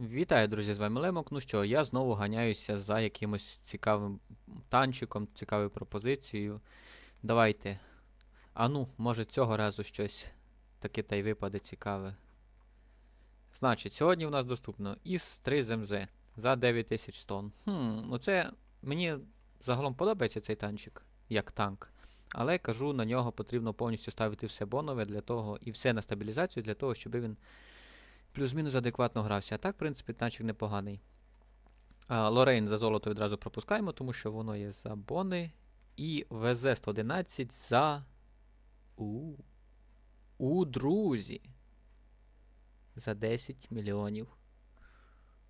Вітаю, друзі, з вами Лемок. Ну що, я знову ганяюся за якимось цікавим танчиком, цікавою пропозицією. Давайте. А ну, може цього разу щось таке та й випаде цікаве. Значить, сьогодні у нас доступно ІС 3 ЗМЗ за 9000 тонн. Хм, ну це мені загалом подобається цей танчик, як танк. Але кажу, на нього потрібно повністю ставити все бонове для того і все на стабілізацію для того, щоб він плюс-мінус адекватно грався. А так, в принципі, танчик непоганий. А, Лорейн за золото відразу пропускаємо, тому що воно є за бони. І ВЗ-111 за. У. У друзі. За 10 мільйонів.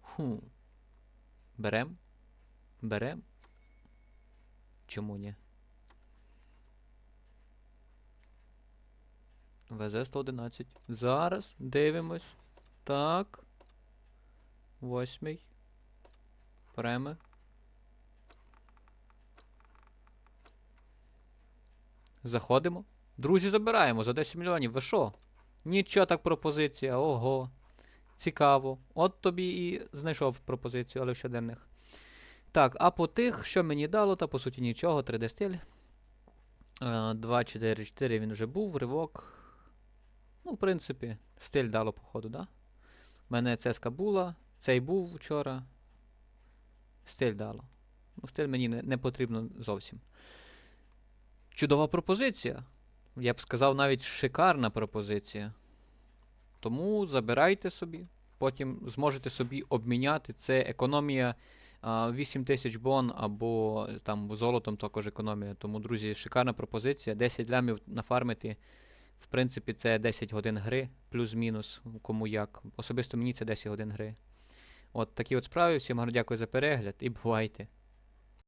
Хм. Берем? Берем? Чому ні? ВЗ-111. Зараз дивимось. Так. Восьмий. Преме. Заходимо. Друзі, забираємо за 10 мільйонів. Ви що? Нічого так пропозиція. Ого. Цікаво. От тобі і знайшов пропозицію, але в щоденних. Так, а по тих, що мені дало, та по суті нічого, 3D стиль. 2, 4, 4 він вже був, ривок. Ну, в принципі, стиль дало, походу, да? Мене цеска була, цей був вчора. Стиль дало. Ну, стиль мені не, не потрібно зовсім. Чудова пропозиція. Я б сказав, навіть шикарна пропозиція. Тому забирайте собі. Потім зможете собі обміняти. Це економія а, 8 тисяч бон або там золотом також економія. Тому, друзі, шикарна пропозиція. 10 лямів нафармити. В принципі, це 10 годин гри, плюс-мінус, кому як. Особисто мені це 10 годин гри. От такі от справи. Всім дякую за перегляд і бувайте!